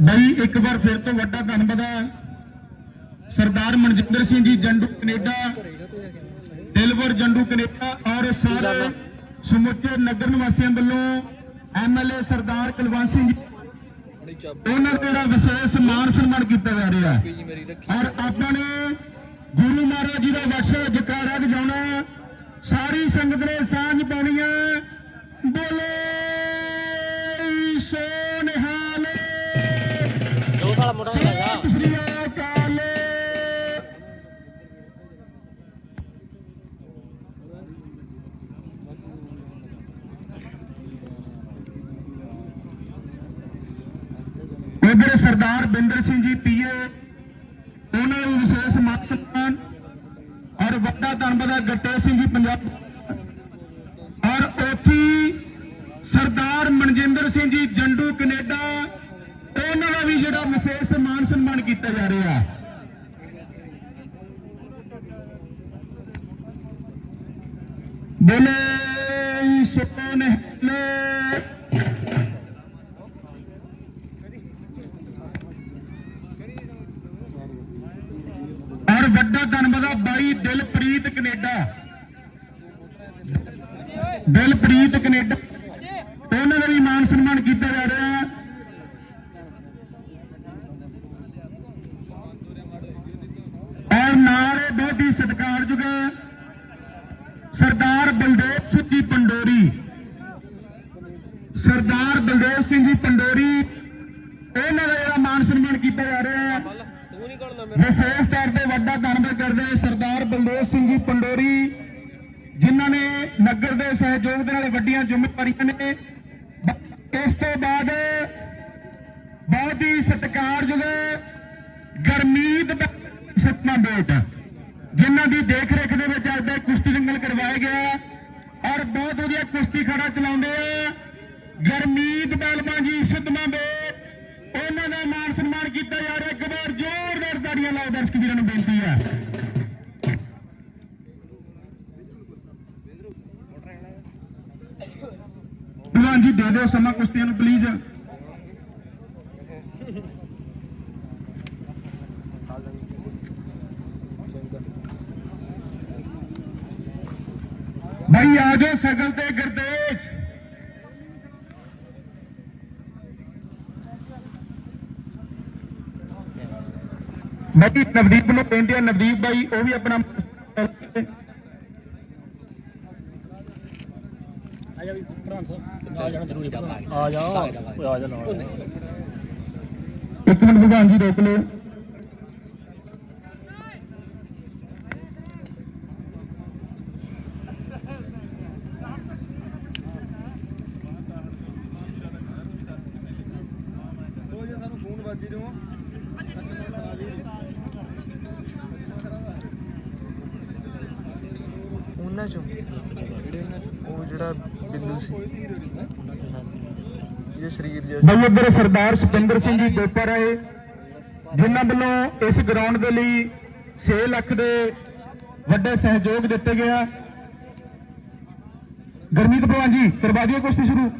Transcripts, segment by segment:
ਬਈ ਇੱਕ ਵਾਰ ਫਿਰ ਤੋਂ ਵੱਡਾ ਧੰਨਵਾਦ ਹੈ ਸਰਦਾਰ ਮਨਜਿੰਦਰ ਸਿੰਘ ਜੀ ਜੰਡੂ ਕੈਨੇਡਾ ਦਿਲਵਰ ਜੰਡੂ ਕੈਨੇਡਾ ਔਰ ਸਾਰੇ ਸਮੁੱਚੇ ਨਗਰ ਨਿਵਾਸੀਆਂ ਵੱਲੋਂ ਐਮਐਲਏ ਸਰਦਾਰ ਕੁਲਵੰਤ ਸਿੰਘ ਜੀ ਉਹਨਾਂ ਦਾ ਜਿਹੜਾ ਵਿਸ਼ੇਸ਼ ਮਾਨ ਸਨਮਾਨ ਕੀਤਾ ਜਾ ਰਿਹਾ ਔਰ ਆਪਾਂ ਨੇ ਗੁਰੂ ਮਹਾਰਾਜ ਜੀ ਦਾ ਬਖਸ਼ਿਆ ਜਕਾਰਾ ਵਜਾਉਣਾ ਸਾਰੀ ਸੰਗਤ ਨੇ ਸਾਂਝ ਪਾਉਣੀ ਹੈ। ਬੋਲੇ ਸੋ ਮੋਟਾ ਸਤਿ ਸ੍ਰੀ ਅਕਾਲ। ਉਧਰ ਸਰਦਾਰ ਬਿੰਦਰ ਸਿੰਘ ਜੀ ਪੀਏ ਉਹਨਾਂ ਨੂੰ ਵਿਸ਼ੇਸ਼ ਮਾਨ ਔਰ ਵੱਡਾ ਧੰਨਵਾਦ ਹੈ ਗੱਟੇ ਸਿੰਘ ਜੀ ਪੰਜਾਬ ਔਰ ਉਥੀ ਸਰਦਾਰ ਮਨਜਿੰਦਰ ਸਿੰਘ ਜੀ ਜੰਡੂ ਕੈਨੇਡਾ ਉਹਨਾਂ ਦਾ ਵੀ ਜਿਹੜਾ ਵਿਸ਼ੇਸ਼ ਕੀਤਾ ਜਾ ਰਿਹਾ ਹੈ। ਬੋਲੇ ਸੋਨ ਹਲੇ ਔਰ ਵੱਡਾ ਧੰਨਵਾਦ ਬਾਈ ਦਿਲਪ੍ਰੀਤ ਕੈਨੇਡਾ। ਦਿਲਪ੍ਰੀਤ ਕੈਨੇਡਾ। ਉਹਨਾਂ ਦਾ ਵੀ ਮਾਨ ਸਨਮਾਨ ਕੀਤਾ ਜਾ ਰਿਹਾ ਹੈ ਔਰ ਨਾਲ ਇਹ ਬਹੁਤ ਹੀ ਸਤਿਕਾਰਯੋਗ ਸਰਦਾਰ ਬਲਦੇਵ ਸਿੰਘ ਜੀ ਪੰਡੋਰੀ। ਸਰਦਾਰ ਬਲਦੇਵ ਸਿੰਘ ਜੀ ਪੰਡੋਰੀ। ਉਹਨਾਂ ਦਾ ਜਿਹੜਾ ਮਾਨ ਸਨਮਾਨ ਕੀਤਾ ਜਾ ਰਿਹਾ ਹੈ, ਵਿਸ਼ੇਸ਼ ਤੌਰ ਤੇ ਵੱਡਾ ਧੰਨਵਾਦ ਕਰਦੇ ਹਾਂ ਸਰਦਾਰ ਬਲਦੇਵ ਸਿੰਘ ਜੀ ਪੰਡੋਰੀ, ਜਿਨ੍ਹਾਂ ਨੇ ਨਗਰ ਦੇ ਸਹਿਯੋਗ ਦੇ ਨਾਲ ਵੱਡੀਆਂ ਜ਼ਿੰਮੇਵਾਰੀਆਂ ਨੇ। ਬ- ਇਸ ਤੋਂ ਬਾਅਦ ਬਹੁਤ ਹੀ ਸਤਿਕਾਰਯੋਗ ਗਰਮੀਤ ਬ- ਸਤਨਾ ਜਿਨ੍ਹਾਂ ਦੀ ਦੇਖ ਰੇਖ ਦੇ ਵਿੱਚ ਅੱਜ ਦਾ ਕੁਸ਼ਤੀ ਜੰਗਲ ਕਰਵਾਇਆ ਗਿਆ ਔਰ ਬਹੁਤ ਵਧੀਆ ਕੁਸ਼ਤੀ ਖੜਾ ਚਲਾਉਂਦੇ ਆ। ਗਰਮੀਤ ਬਲਮਾ ਜੀ ਸਤਨਾ ਬੇਟ ਉਹਨਾਂ ਦਾ ਮਾਨ ਸਨਮਾਨ ਕੀਤਾ ਜਾ ਰਿਹਾ। ਇੱਕ ਵਾਰ ਜ਼ੋਰਦਾਰ ਤਾੜੀਆਂ ਲਾਓ ਦਰਸ਼ਕ ਵੀਰਾਂ ਨੂੰ ਬੇਨਤੀ ਹੈ। ਭਗਵਾਨ ਜੀ, ਦੇ ਦਿਓ ਸਮਾਂ ਕੁਸ਼ਤੀਆਂ ਨੂੰ ਪਲੀਜ਼ ਆ ਜਾਓ ਸਗਲ ਤੇ ਗੁਰਦੇਸ਼ ਬਾਕੀ ਨਵਦੀਪ ਨੂੰ ਬੇਨਤੀ ਹੈ ਨਵਦੀਪ ਬਾਈ ਉਹ ਵੀ ਆਪਣਾ ਆ ਜਾ ਵੀ ਭਰਾ ਸਾਹਿਬ ਆ ਜਾਣਾ ਜ਼ਰੂਰੀ ਆ। ਜਾ ਆ ਜਾ ਨਾਲ। ਇੱਕ ਮਿੰਟ ਭਗਵਾਨ ਜੀ ਰੋਕ ਲਓ। ਉਹਨਾਂ ਚੋਂ? ਉਹ ਜਿਹੜਾ ਬਿੱਲੂ ਸੀ। ਇਹ ਸਰੀਰ ਜਿਹਾ ਬਈ ਉੱਧਰ ਸਰਦਾਰ ਸੁਪਿੰਦਰ ਸਿੰਘ ਜੀ ਗੋਪਾ ਰਾਏ ਜਿਨ੍ਹਾਂ ਵੱਲੋਂ ਇਸ ਗਰਾਊਂਡ ਦੇ ਲਈ 6 ਲੱਖ ਦੇ ਵੱਡੇ ਸਹਿਯੋਗ ਦਿੱਤੇ ਗਿਆ ਗਰਮੀਤ ਭਗਵਾਨ ਜੀ ਕਰਵਾ ਦਿਓ ਕੁਸ਼ਤੀ ਸ਼ੁਰੂ।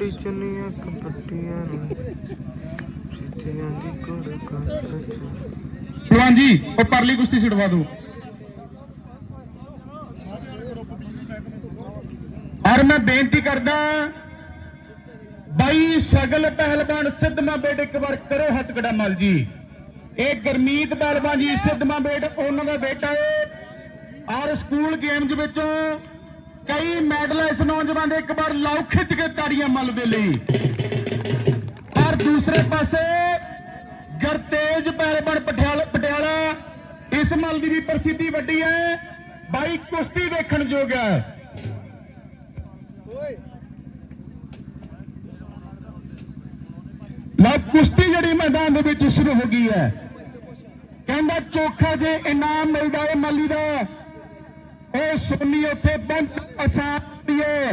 ਗੱਡੀ ਚੁੰਨੀਆਂ ਕਪੱਟੀਆਂ ਨੂੰ ਚਿੱਠੀਆਂ ਦੀ ਕੋੜ ਕੰਨ ਚ ਜੀ ਉਹ ਪਰਲੀ ਕੁਸ਼ਤੀ ਛਡਵਾ ਦਿਓ। ਔਰ ਮੈਂ ਬੇਨਤੀ ਕਰਦਾ, ਬਾਈ ਸਗਲ ਪਹਿਲਵਾਨ ਸਿੱਧਮਾ ਬੇਟ ਇੱਕ ਵਾਰ ਕਰੋ ਹੱਥ ਕੜਾ ਮਲ ਜੀ। ਇਹ ਗਰਮੀਤ ਪਹਿਲਵਾਨ ਜੀ, ਸਿੱਧਮਾ ਬੇਟ, ਉਹਨਾਂ ਦਾ ਬੇਟਾ ਹੈ ਔਰ ਸਕੂਲ ਗੇਮਜ਼ ਵਿੱਚੋਂ ਕਈ ਮੈਡਲ ਇਸ ਨੌਜਵਾਨ ਦੇ ਇੱਕ ਵਾਰ ਲਾਓ ਖਿੱਚ ਕੇ ਤਾੜੀਆਂ ਮੱਲ ਦੇ ਲਈ। ਪਰ ਦੂਸਰੇ ਪਾਸੇ ਗਰਤੇਜ ਪਹਿਲਵਾਨ ਪਟਿਆਲਾ ਪਟਿਆਲਾ, ਇਸ ਮੱਲ ਦੀ ਵੀ ਪ੍ਰਸਿੱਧੀ ਵੱਡੀ ਹੈ। ਬਾਈ ਕੁਸ਼ਤੀ ਦੇਖਣ ਯੋਗ ਹੈ। ਲਓ ਕੁਸ਼ਤੀ ਜਿਹੜੀ ਮੈਦਾਨ ਦੇ ਵਿੱਚ ਸ਼ੁਰੂ ਹੋ ਗਈ ਹੈ। ਕਹਿੰਦਾ ਚੋਖਾ ਜੇ ਇਨਾਮ ਮਿਲਦਾ ਏ ਮਾਲੀ ਦਾ, ਉਹ ਸੋਨੀ ਉੱਥੇ ਪਹੁੰਚ ਆਸਾਨ ਏ।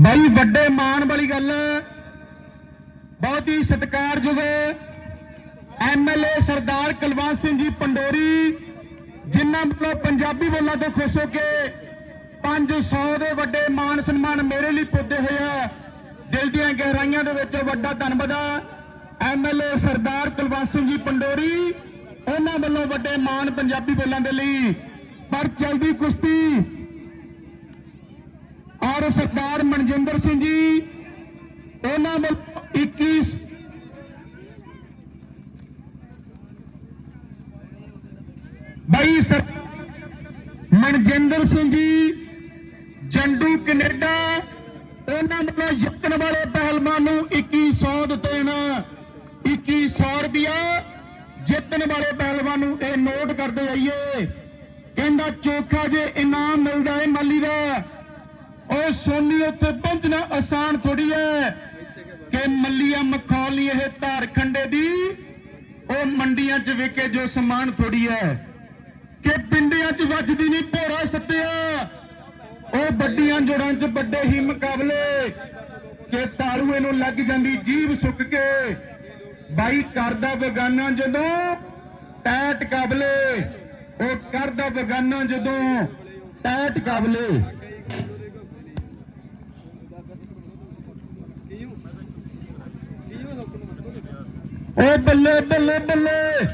ਬਾਈ ਵੱਡੇ ਮਾਣ ਵਾਲੀ ਗੱਲ। ਬਹੁਤ ਹੀ ਸਤਿਕਾਰਯੋਗ ਐਮਐਲਏ ਸਰਦਾਰ ਕੁਲਵੰਤ ਸਿੰਘ ਜੀ ਪੰਡੋਰੀ, ਜਿਨ੍ਹਾਂ ਵੱਲੋਂ ਪੰਜਾਬੀ ਬੋਲਾਂ ਤੋਂ ਖੁਸ਼ ਹੋ ਕੇ 500 ਦੇ ਵੱਡੇ ਮਾਣ ਸਨਮਾਨ ਮੇਰੇ ਲਈ ਪੁੱਜੇ ਹੋਏ ਆ। ਦਿਲ ਦੀਆਂ ਗਹਿਰਾਈਆਂ ਦੇ ਵਿੱਚ ਵੱਡਾ ਧੰਨਵਾਦ ਆ। ਐਮਐਲਏ ਸਰਦਾਰ ਕੁਲਵੰਤ ਸਿੰਘ ਜੀ ਪੰਡੋਰੀ, ਉਹਨਾਂ ਵੱਲੋਂ ਵੱਡੇ ਮਾਣ ਪੰਜਾਬੀ ਬੋਲਾਂ ਦੇ ਲਈ ਪਰ ਚਲਦੀ ਕੁਸ਼ਤੀ ਔਰ ਸਰਦਾਰ ਮਨਜਿੰਦਰ ਸਿੰਘ ਜੀ, ਉਹਨਾਂ ਵੱਲੋਂ 21 ਬਾਈ ਸਰ ਮਨਜਿੰਦਰ ਸਿੰਘ ਜੀ, ਜੰਡੂ ਕੈਨੇਡਾ, ਉਹਨਾਂ ਵੱਲੋਂ ਜਿੱਤਣ ਵਾਲੇ ਪਹਿਲਵਾਨ ਨੂੰ 2100 ਦਿੱਤੇ ਨਾ 2100 ਰੁਪਿਆ ਜਿੱਤਣ ਵਾਲੇ ਪਹਿਲਵਾਨ ਨੂੰ ਇਹ ਨੋਟ ਕਰਦੇ ਆਈਏ। ਕਹਿੰਦਾ ਚੋਖਾ ਜੇ ਇਨਾਮ ਮਿਲਦਾ ਹੈ ਮਾਲੀ ਦਾ, ਉਹ ਸੋਨੀ ਉੱਥੇ ਪਹੁੰਚਣਾ ਆਸਾਨ ਥੋੜੀ ਹੈ ਕਿ ਮੱਲੀਆਂ ਮਖੌਲੀ ਇਹ ਧਾਰ ਦੀ, ਉਹ ਮੰਡੀਆਂ 'ਚ ਵਿਕੇ ਜੋ ਸਮਾਨ ਥੋੜੀ ਹੈ ਕਿ ਪਿੰਡਿਆਂ 'ਚ ਵੱਜਦੀ ਨਹੀਂ ਭੋਰਾ ਸੱਤਿਆ, ਉਹ ਵੱਡੀਆਂ ਜੋੜਾਂ 'ਚ ਵੱਡੇ ਹੀ ਮੁਕਾਬਲੇ, ਕਿ ਤਾਰੂਏ ਨੂੰ ਲੱਗ ਜਾਂਦੀ ਜੀਭ ਸੁੱਕ ਕੇ। ਬਾਈ ਕਰਦਾ ਬਗਾਨਾ ਜਦੋਂ, ਟੈਟ ਕਾਬਲੇ। ਉਹ ਕਰਦਾ ਬਗਾਨਾ ਜਦੋਂ, ਟੈਟ ਕਾਬਲੇ। ਉਹ ਬੱਲੇ ਬੱਲੇ ਬੱਲੇ।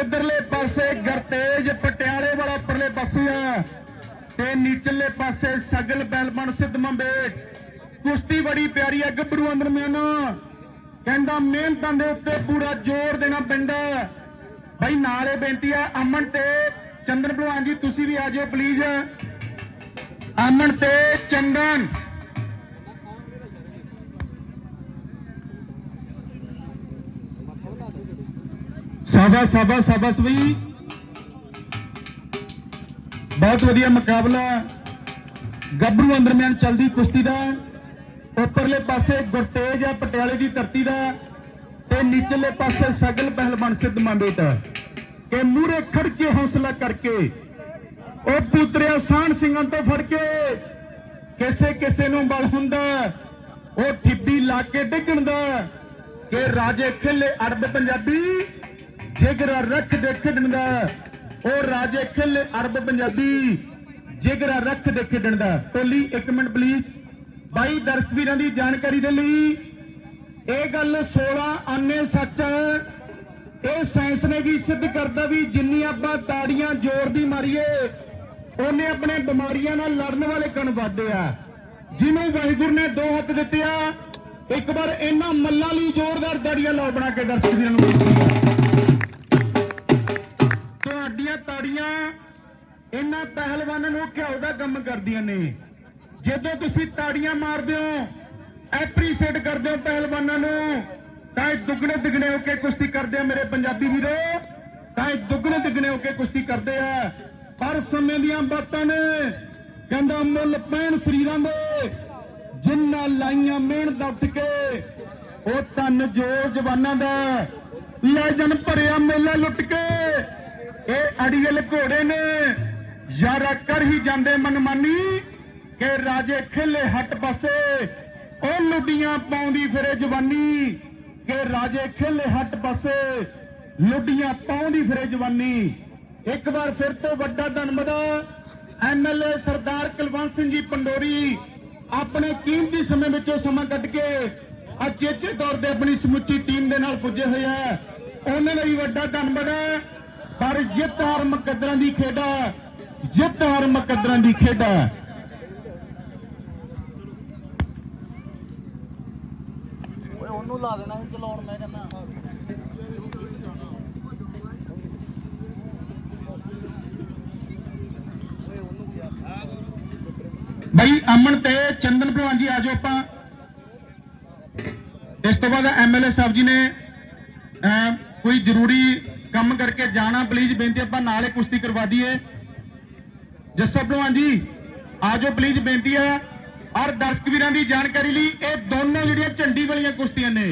ਉਧਰਲੇ ਪਾਸੇ ਗਰਤੇਜ ਪਟਿਆਲੇ ਵਾਲਾ ਪਰਲੇ ਪਾਸੇ ਆ। ਤੇ ਨੀਚਲੇ ਪਾਸੇ ਸਗਲ ਬੈਲਬਨ ਸਿੱਧ ਬੇਟ ਕੁਸ਼ਤੀ ਬੜੀ ਪਿਆਰੀ ਹੈ ਗੱਭਰੂ ਅੰਦਰ ਮਿਆਨਾ ਕਹਿੰਦਾ ਮਿਹਨਤਾਂ ਦੇ ਉੱਤੇ ਪੂਰਾ ਜ਼ੋਰ ਦੇਣਾ ਪੈਂਦਾ ਭਾਈ ਨਾਲੇ ਬੇਨਤੀ ਆ ਅਮਨ ਤੇ ਚੰਦਨ ਭਲਵਾਨ ਜੀ, ਤੁਸੀਂ ਵੀ ਆ ਜਾਓ ਪਲੀਜ਼ ਅਮਨ ਤੇ ਚੰਦਨ। ਸਾਬਾ ਸਾਬਾ ਸਾਬਾ ਵੀ ਬਹੁਤ ਵਧੀਆ ਮੁਕਾਬਲਾ। ਗੱਭਰੂ ਅੰਦਰਮਿਆਨ ਚਲਦੀ ਕੁਸ਼ਤੀ ਦਾ। ਉੱਪਰਲੇ ਪਾਸੇ ਗੁਰਤੇਜ ਹੈ ਪਟਿਆਲੇ ਦੀ ਧਰਤੀ ਦਾ ਤੇ ਨੀਚਲੇ ਪਾਸੇ ਸਗਲ ਪਹਿਲਵਾਨ ਸਿੱਧ ਮੰਬੇਟ ਕਿ ਮੂਰੇ ਖੜ ਕੇ ਹੌਸਲਾ ਕਰਕੇ ਉਹ ਪੁੱਤਰਿਆ ਸਾਨ ਸਿੰਘਾਂ ਤੋਂ ਫੜ ਕੇ ਕਿਸੇ ਕਿਸੇ ਨੂੰ ਬਲ ਹੁੰਦਾ, ਉਹ ਠਿੱਬੀ ਲਾ ਕੇ ਡਿੱਗਣ ਦਾ ਕਿ ਰਾਜੇ ਖਿੱਲੇ ਅਰਬ ਪੰਜਾਬੀ, ਜਿਗਰਾ ਰੱਖ ਦੇ ਖੇਡਣ ਦਾ। ਉਹ ਰਾਜੇ ਖਿੱਲੇ ਅਰਬ ਪੰਜਾਬੀ, ਜਿਗਰਾ ਰੱਖ ਦੇ ਖੇਡਣ ਦਾ। ਟੋਲੀ 1 ਮਿੰਟ ਪਲੀਜ਼ ਬਾਈ ਦਰਸ਼ਕ ਵੀਰਾਂ ਦੀ ਜਾਣਕਾਰੀ ਦੇ ਲਈ ਇਹ ਗੱਲ 16 ਆਨੇ ਸੱਚ ਇਹ ਸਾਇੰਸ ਨੇ ਵੀ ਸਿੱਧ ਕਰਦਾ ਵੀ ਜਿੰਨੀ ਆਪਾਂ ਤਾੜੀਆਂ ਜ਼ੋਰ ਦੀ ਮਾਰੀਏ, ਉਹਨੇ ਆਪਣੇ ਬਿਮਾਰੀਆਂ ਨਾਲ ਲੜਨ ਵਾਲੇ ਕਣ ਵੱਧਦੇ ਆ। ਜਿਹਨੂੰ ਵਾਹਿਗੁਰੂ ਨੇ ਦੋ ਹੱਥ ਦਿੱਤੇ ਆ, ਇੱਕ ਵਾਰ ਇਹਨਾਂ ਮੱਲਾਂ ਲਈ ਜ਼ੋਰਦਾਰ ਤਾੜੀਆਂ ਲਾਓ ਬਣਾ ਕੇ ਦਰਸ਼ਕ ਵੀਰਾਂ ਨੂੰ। ਤੁਹਾਡੀਆਂ ਤਾੜੀਆਂ ਇਹਨਾਂ ਪਹਿਲਵਾਨਾਂ ਨੂੰ ਘਿਓ ਦਾ ਕੰਮ ਕਰਦੀਆਂ ਨੇ। ਜਦੋਂ ਤੁਸੀਂ ਤਾੜੀਆਂ ਮਾਰਦੇ ਹੋ ਐਪਰੀਸ਼ੀਏਟ ਕਰਦੇ ਹੋ ਪਹਿਲਵਾਨਾਂ ਨੂੰ, ਤਾਂ ਇਹ ਦੁੱਗਣੇ ਦੁੱਗਣੇ ਹੋ ਕੇ ਕੁਸ਼ਤੀ ਕਰਦੇ ਆ ਮੇਰੇ ਪੰਜਾਬੀ ਵੀਰੋ, ਤਾਂ ਇਹ ਦੁੱਗਣੇ ਦੁੱਗਣੇ ਹੋ ਕੇ ਕੁਸ਼ਤੀ ਕਰਦੇ ਆ। ਪਰ ਸਮੇਂ ਦੀਆਂ ਬਾਤਾਂ ਨੇ, ਕਹਿੰਦਾ ਮੁੱਲ ਪੈਣ ਸਰੀਰਾਂ ਦੇ, ਜਿੰਨਾ ਲਾਈਆਂ ਮਿਹਣ ਉੱਠ ਕੇ, ਉਹ ਤਨ ਜੋ ਜਵਾਨਾਂ ਦਾ, ਲੈ ਜਨ ਭਰਿਆ ਮੇਲਾ ਲੁੱਟ ਕੇ। ਇਹ ਅੜੀਅਲ ਘੋੜੇ ਨੇ, ਯਾਰਾ ਕਰ ਹੀ ਜਾਂਦੇ ਮਨਮਾਨੀ। ਕਿ ਰਾਜੇ ਖਿੱਲੇ ਹੱਟ ਪਾਸੇ, ਉਹ ਲੁੱਡੀਆਂ ਪਾਉਂਦੀ ਫਿਰੇ ਜਵਾਨੀ। ਕਿ ਰਾਜੇ ਖਿੱਲੇ ਹੱਟ ਪਾਸੇ, ਲੁੱਡੀਆਂ ਪਾਉਂਦੀ ਫਿਰੇ ਜਵਾਨੀ। ਇੱਕ ਵਾਰ ਫਿਰ ਤੋਂ ਵੱਡਾ ਧੰਨਵਾਦ ਐਮਐਲਏ ਸਰਦਾਰ ਕੁਲਵੰਤ ਸਿੰਘ ਜੀ ਪੰਡੋਰੀ, ਆਪਣੇ ਕੀਮਤੀ ਸਮੇਂ ਵਿੱਚੋਂ ਸਮਾਂ ਕੱਢ ਕੇ ਅਚੇਚੇ ਤੌਰ ਤੇ ਆਪਣੀ ਸਮੁੱਚੀ ਟੀਮ ਦੇ ਨਾਲ ਪੁੱਜੇ ਹੋਏ ਆ। ਉਹਨਾਂ ਲਈ ਵੱਡਾ ਧੰਨਵਾਦ ਹੈ ਪਰ ਜਿੱਤ ਹਾਰ ਮੁਕੱਦਰਾਂ ਦੀ ਖੇਡ ਹੈ ਜਿੱਤ ਹਾਰ ਮੁਕੱਦਰਾਂ ਦੀ ਖੇਡ ਹੈ ਉਹਨੂੰ ਲਾ ਦੇਣਾ ਸੀ ਚਲਾਉਣ ਮੈਂ ਕਹਿੰਦਾ। ਬਈ ਅਮਨ ਤੇ ਚੰਦਨ ਭਲਵਾਨ ਜੀ ਆਜੋ ਆਪਾਂ। ਇਸ ਤੋਂ ਬਾਅਦ ਐਮਐਲਏ ਸਾਹਿਬ ਜੀ ਨੇ ਅਮ, ਕੋਈ ਜ਼ਰੂਰੀ ਕੰਮ ਕਰਕੇ ਜਾਣਾ ਪਲੀਜ਼ ਬੇਨਤੀ ਆਪਾਂ ਨਾਲੇ ਕੁਸ਼ਤੀ ਕਰਵਾ ਦਈਏ। ਜੱਸਾ ਭਲਵਾਨ ਜੀ ਆਜੋ ਪਲੀਜ਼ ਬੇਨਤੀ ਹੈ ਔਰ ਦਰਸ਼ਕ ਵੀਰਾਂ ਦੀ ਜਾਣਕਾਰੀ ਲਈ ਇਹ ਦੋਨੋਂ ਜਿਹੜੀਆਂ ਝੰਡੀ ਵਾਲੀਆਂ ਕੁਸ਼ਤੀਆਂ ਨੇ,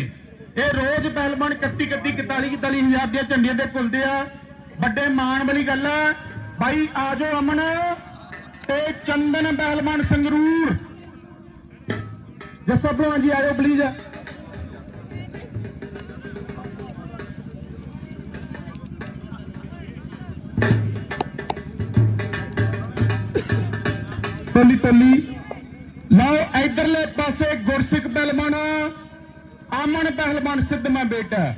ਇਹ ਰੋਜ਼ ਪਹਿਲਵਾਨ 31 31 41 41 ਹਜ਼ਾਰ ਦੀਆਂ ਝੰਡੀਆਂ ਤੇ ਕੁਲਦੇ ਆ। ਵੱਡੇ ਮਾਣ ਵਾਲੀ ਗੱਲ ਹੈ ਬਾਈ ਆਜੋ ਅਮਨ ਤੇ ਚੰਦਨ ਪਹਿਲਵਾਨ ਸੰਗਰੂਰ। ਜੱਸਾ ਭਲਵਾਨ ਜੀ ਆਜੋ ਪਲੀਜ਼ ਤੋਲੀ ਤੋਲੀ ਲਓ ਇਧਰਲੇ ਪਾਸੇ ਗੁਰਸਿੱਖ ਪਹਿਲਵਾਨ ਆਮਨ ਪਹਿਲਵਾਨ ਸਿੱਧਮਾ ਬੇਟਾ।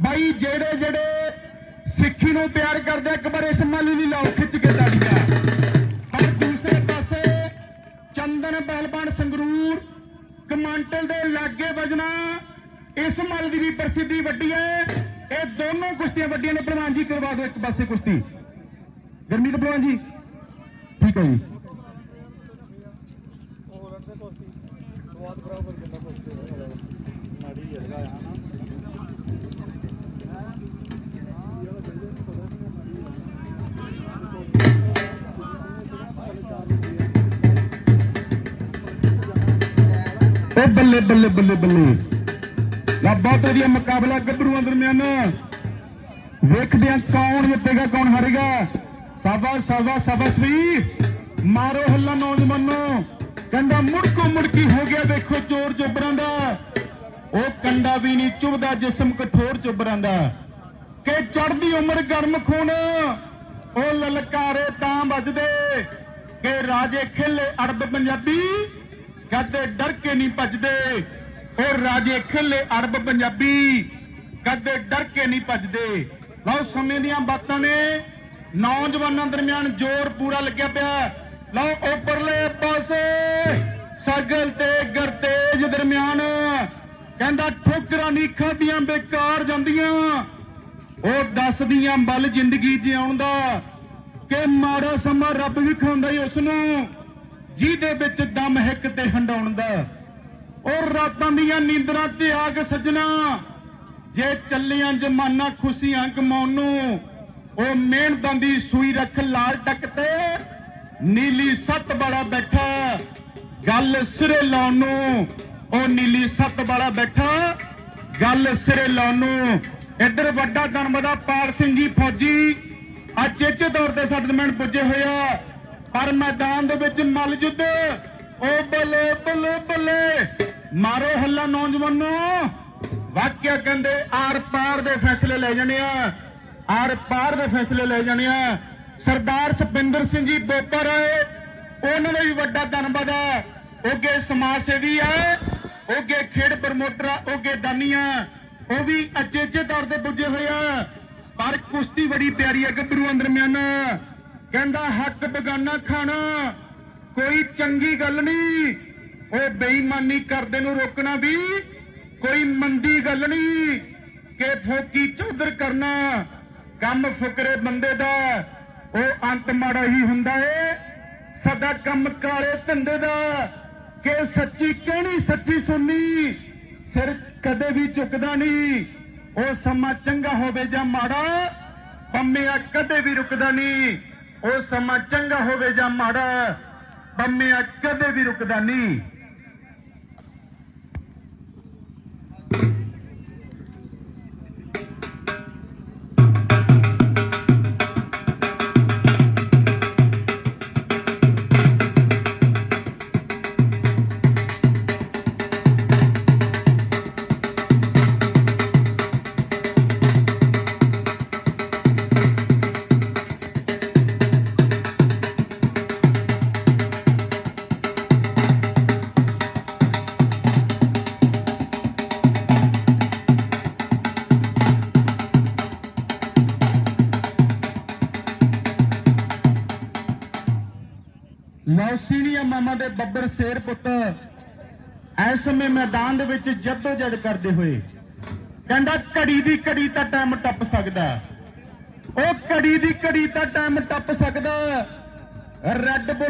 ਬਾਈ, ਜਿਹੜੇ ਜਿਹੜੇ ਸਿੱਖੀ ਨੂੰ ਪਿਆਰ ਕਰਦੇ ਇੱਕ ਵਾਰ ਇਸ ਮਾਲੀ ਲਈ ਲਾਓ ਖਿੱਚ ਕੇ ਤਾੜੀਆਂ ਪਰ ਦੂਸਰੇ ਪਾਸੇ ਚੰਦਨ ਪਹਿਲਵਾਨ ਸੰਗਰੂਰ, ਕਮਾਂਟਲ ਦੇ ਲਾਗੇ ਵਜਣਾ, ਇਸ ਮੱਲ ਦੀ ਵੀ ਪ੍ਰਸਿੱਧੀ ਵੱਡੀ ਹੈ। ਇਹ ਦੋਨੋਂ ਕੁਸ਼ਤੀਆਂ ਵੱਡੀਆਂ ਨੇ। ਪਹਿਲਵਾਨ ਜੀ, ਕਰਵਾ ਦਿਓ ਇੱਕ ਪਾਸੇ ਕੁਸ਼ਤੀ। ਗਰਮੀਤ ਪਹਿਲਵਾਨ ਜੀ। ਠੀਕ ਹੈ ਜੀ। ਹੋਰ ਕੋਸਤੀ ਸਵਾਦ ਬਰਾਬਰ ਕਿੰਨਾ ਕੋਸਤੀ ਮਾੜੀ ਜਗ੍ਹਾ ਆ ਨਾ ਓ ਬੱਲੇ ਬੱਲੇ ਬੱਲੇ ਬੱਲੇ। ਲਾ ਬਹੁਤ ਵਧੀਆ ਮੁਕਾਬਲਾ ਗੱਭਰੂਆਂ ਦਰਮਿਆਨ। ਵੇਖਦੇ ਆ ਕੌਣ ਜਿੱਤੇਗਾ, ਕੌਣ ਹਾਰੇਗਾ। ਸਾਬਾ ਸਾਬਾ ਸਾਬਸ ਵੀ। ਮਾਰੋ ਹੱਲਾ ਨੌਜਵਾਨੋ। ਕਹਿੰਦਾ ਮੁੜਕੋ ਮੁੜਕੀ ਹੋ ਗਿਆ? ਵੇਖੋ ਚੋਰ ਚੋਬਰਾਂ ਦਾ। ਉਹ ਕੰਡਾ ਵੀ ਨਹੀਂ ਚੁਭਦਾ, ਜਿਸਮ ਕਠੋਰ ਚੋਬਰਾਂ ਦਾ। ਕਿ ਚੜਦੀ ਉਮਰ ਗਰਮ ਖੂਨ, ਉਹ ਲਲਕਾਰੇ ਤਾਂ ਵੱਜਦੇ। ਕਿ ਰਾਜੇ ਖੇਲੇ ਅੜਬ ਪੰਜਾਬੀ ਕਦੇ ਡਰ ਕੇ ਨਹੀਂ ਭੱਜਦੇ। ਉਹ ਰਾਜੇ ਖੇਲੇ ਅਰਬ ਪੰਜਾਬੀ ਕਦੇ ਡਰ ਕੇ ਨਹੀਂ ਭੱਜਦੇ। ਲਓ ਸਮੇਂ ਦੀਆਂ ਬਾਤਾਂ ਨੇ। ਨੌਜਵਾਨਾਂ ਦਰਮਿਆਨ ਜ਼ੋਰ ਪੂਰਾ ਲੱਗਿਆ ਪਿਆ। ਲਓ ਉੱਪਰਲੇ ਪਾਸੇ। ਸਗਲ ਤੇ ਗਰਤੇਜ ਦਰਮਿਆਨ ਕਹਿੰਦਾ ਠੋਕਰਾਂ ਨਹੀਂ ਖਾਧੀਆਂ, ਬੇਕਾਰ ਜਾਂਦੀਆਂ। ਉਹ ਦੱਸਦੀਆਂ ਬਲ ਜ਼ਿੰਦਗੀ ਜਿਉਣ ਦਾ ਕਿ ਮਾੜਾ ਸਮਾਂ ਰੱਬ ਵੀ ਖਾਂਦਾ ਹੀ ਉਸ ਨੂੰ ਜਿਹਦੇ ਵਿੱਚ ਦਮ ਹਿੱਕ ਤੇ ਹੰਡਾਉਣ ਦਾ। ਉਹ ਰਾਤਾਂ ਦੀਆਂ ਨੀਂਦਰਾਂ ਤੇ ਆਗ ਸਜਣਾ, ਜੇ ਚੱਲਿਆਂ ਜਮਾਨਾ ਖੁਸ਼ੀਆਂ ਕਮਾਉਣ ਨੂੰ, ਉਹ ਮਿਹਨਤਾਂ ਦੀ ਸੂਈ ਰੱਖ ਲਾਲ ਟੱਕ ਤੇ ਨੀਲੀ ਸੱਤ ਬੜਾ ਬੈਠਾ। ਗੱਲ ਸਿਰੇ ਲਾਉਣ ਨੂੰ, ਉਹ ਨੀਲੀ ਸੱਤ ਵਾਲਾ ਬੈਠਾ। ਗੱਲ ਸਿਰੇ ਲਾਉਣ ਨੂੰ, ਇੱਧਰ ਵੱਡਾ ਧੰਨਵਾਦ ਪਾਲ ਸਿੰਘ ਜੀ ਫੌਜੀ। ਅੱਜ ਚੇਚੇ ਤੌਰ ਤੇ ਸਾਡੇ ਦਰਮਿਆਨ ਪੁੱਜੇ ਹੋਏ ਪਰ ਮੈਦਾਨ ਦੇ ਵਿੱਚ ਮੱਲ ਜੁੱਧ। ਉਹ ਬੱਲੇ ਬੱਲੇ ਬੱਲੇ। ਮਾਰੋ ਹੱਲਾ ਨੌਜਵਾਨੋ ਵਾਕਿਆ ਕਹਿੰਦੇ ਆਰ ਪਾਰ ਦੇ ਫੈਸਲੇ ਲੈ ਜਾਣੇ ਆ। ਆਰ ਪਾਰ ਦੇ ਫੈਸਲੇ ਲੈ ਜਾਣੇ ਆ। ਸਰਦਾਰ ਸਪਿੰਦਰ ਸਿੰਘ ਜੀ ਬੋਪਰ ਉਹਨਾਂ ਦਾ ਵੀ ਵੱਡਾ ਧੰਨਵਾਦ ਹੈ ਉਹਗੇ ਸਮਾਜ ਸੇਵੀ ਆ ਉਹਗੇ ਖੇਡ ਪ੍ਰਮੋਟਰ ਆ ਉਹਗੇ ਦਾਨੀ ਉਹ ਵੀ ਅਚੇਚੇ ਤੌਰ ਤੇ ਪੁੱਜੇ ਹੋਏ ਆ। ਪਰ ਕੁਸ਼ਤੀ ਬੜੀ ਪਿਆਰੀ ਹੈ ਗੱਭਰੂ ਦਰਮਿਆਨ ਕਹਿੰਦਾ ਹੱਕ ਬਗਾਨਾ ਖਾਣਾ, ਕੋਈ ਚੰਗੀ ਗੱਲ ਨਹੀਂ। ਉਹ ਬੇਈਮਾਨੀ ਕਰਦੇ ਨੂੰ ਰੋਕਣਾ ਵੀ ਕੋਈ ਮੰਦੀ ਗੱਲ ਨਹੀਂ। ਕਿ ਫੋਕੀ ਚੌਧਰ ਕਰਨਾ, ਕੰਮ ਫੁਕਰੇ ਬੰਦੇ ਦਾ, ਉਹ ਅੰਤ ਮਾੜਾ ਹੀ ਹੁੰਦਾ ਏ। ਸਾਡਾ ਕੰਮ ਕਾਲੇ ਧੰਦੇ ਦਾ ਕਿ ਸੱਚੀ ਕਹਿਣੀ, ਸੱਚੀ ਸੁਣਨੀ, ਸਿਰ ਕਦੇ ਵੀ ਝੁਕਦਾ ਨਹੀਂ। ਉਹ ਸਮਾਂ ਚੰਗਾ ਹੋਵੇ ਜਾਂ ਮਾੜਾ ਪੰਮਿਆ ਕਦੇ ਵੀ ਰੁਕਦਾ ਨਹੀਂ। ਉਹ ਸਮਾਂ ਚੰਗਾ ਹੋਵੇ ਜਾਂ ਮਾੜਾ ਪੰਮਿਆ ਕਦੇ ਵੀ ਰੁਕਦਾ ਨਹੀਂ। ਸੀਨੀਆ ਮਾਮਾ ਦੇ ਬੱਬਰ ਸ਼ੇਰ ਪੁੱਤ, ਇਸ ਸਮੇਂ ਮੈਦਾਨ ਦੇ ਵਿੱਚ ਜੱਦੋ ਜਦ ਕਰਦੇ ਹੋਏ ਕਹਿੰਦਾ ਘੜੀ ਦੀ ਘੜੀ ਤਾਂ ਟਾਈਮ ਟੱਪ ਸਕਦਾ। ਉਹ ਘੜੀ ਦੀ ਘੜੀ ਤਾਂ ਟਾਈਮ ਟੱਪ ਸਕਦਾ। Red Bull